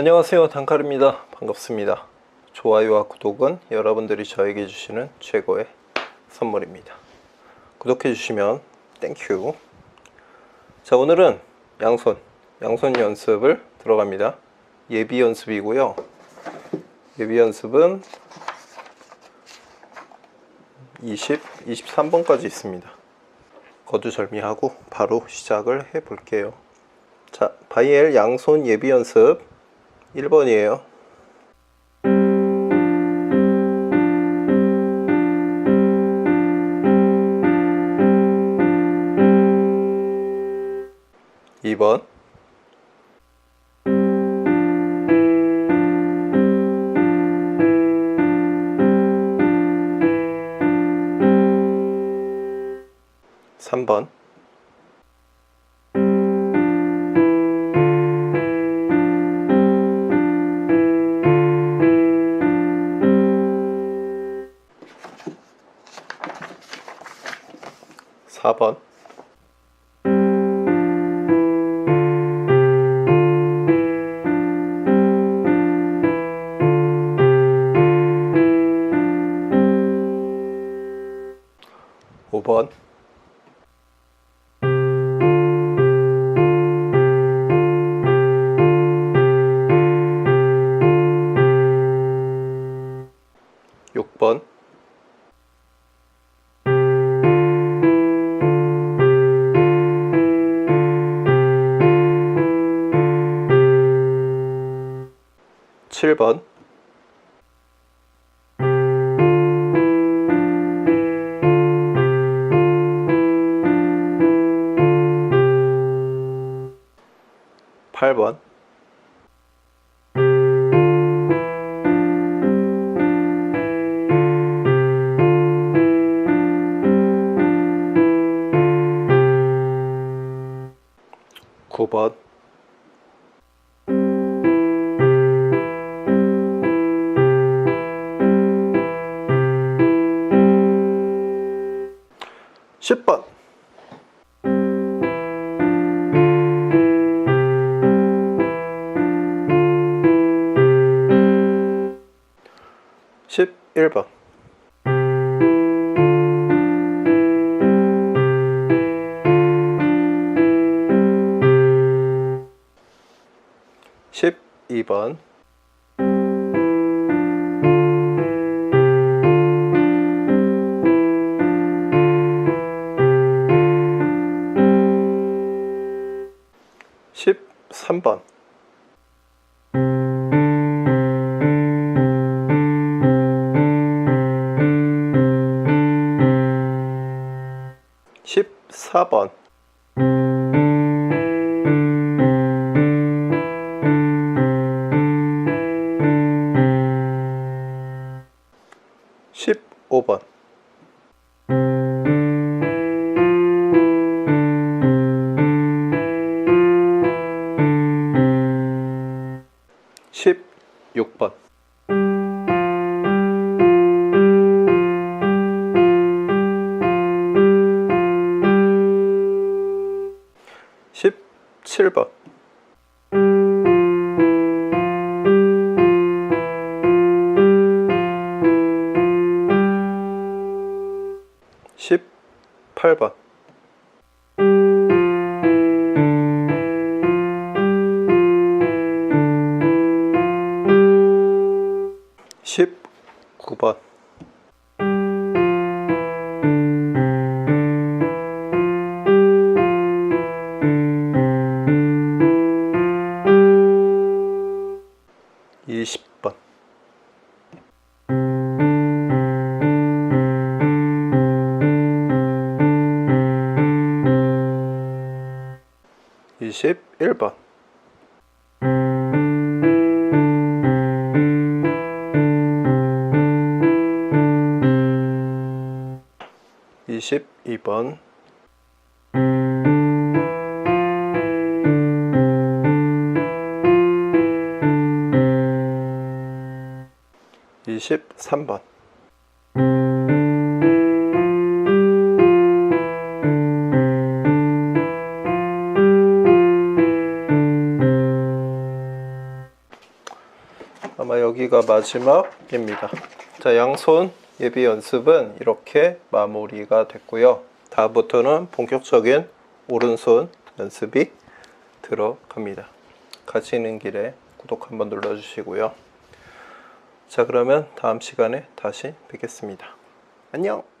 안녕하세요. 단칼입니다. 반갑습니다. 좋아요와 구독은 여러분들이 저에게 주시는 최고의 선물입니다. 구독해 주시면 땡큐 자 오늘은 양손 양손 연습을 들어갑니다. 예비 연습이고요. 예비 연습은 20, 23번까지 있습니다. 거두절미하고 바로 시작을 해 볼게요. 자 바이엘 양손 예비 연습 1번이에요. 이번 삼번 4번. 오번 7번. 8번. 9번. 십 번. 십일 번. 십이 번 십삼 번. 십사 번. 십오 번 7번. 18번 십구 번 21번. 22번. 23번. 여기가 마지막입니다. 자, 양손 예비 연습은 이렇게 마무리가 됐고요. 다음부터는 본격적인 오른손 연습이 들어갑니다. 가시는 길에 구독 한번 눌러주시고요. 자, 그러면 다음 시간에 다시 뵙겠습니다. 안녕!